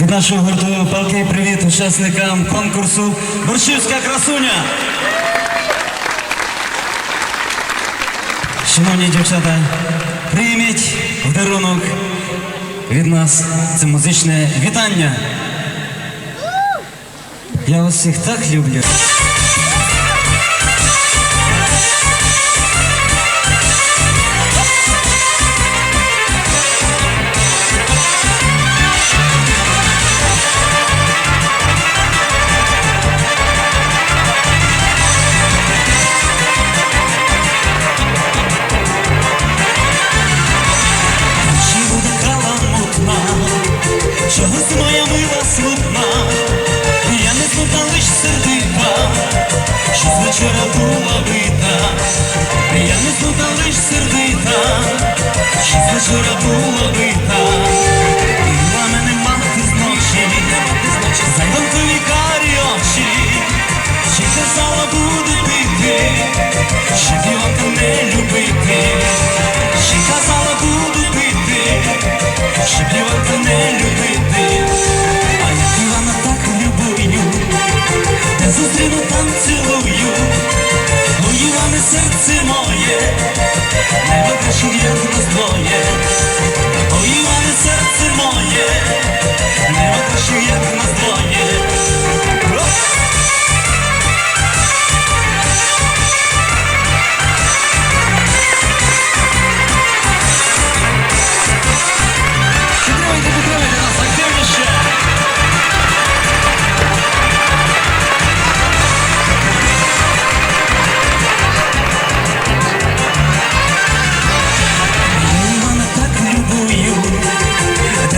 Від нашого гурту палкий привіт учасникам конкурсу Борщівська красуня. Шановні дівчата, прийміть в дарунок від нас це музичне вітання. Я вас всіх так люблю. Серце не небо я з нас двоє,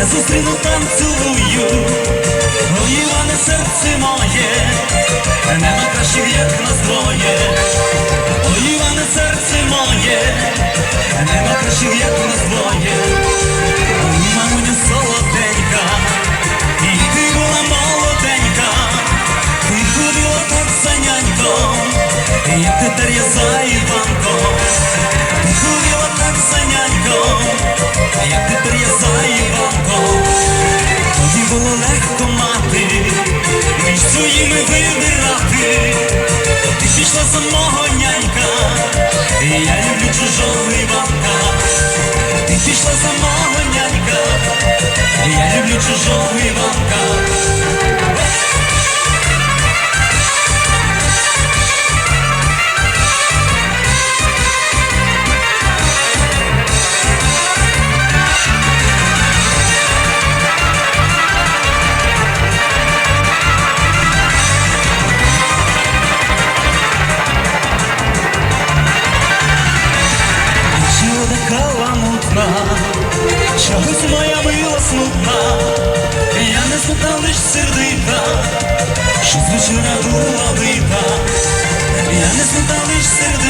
зустріну там цілую. О, Іване, серце моє, нема кращих, як нас двоє. О, Іване, серце моє, нема кращих, як нас двоє. Ой, мамуню солоденька, і ти була молоденька, ти ходила так за няньком, як тепер я за між вибирати. Ти пішла за мого нянька, і я люблю чужого Іванка. Ти пішла за мого нянька, і я люблю чужого каламутна, чогось моя мила смутна, я не смутна лиш сердита, що звичайна була бита, я не смутна лиш сердита,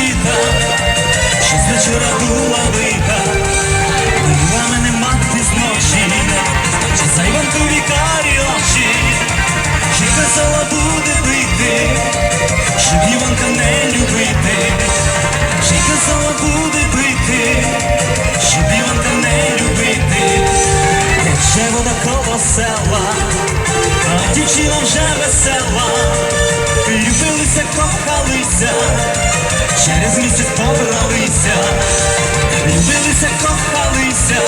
кохалися, через місяць побралися. Любилися, кохалися,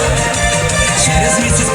через місяць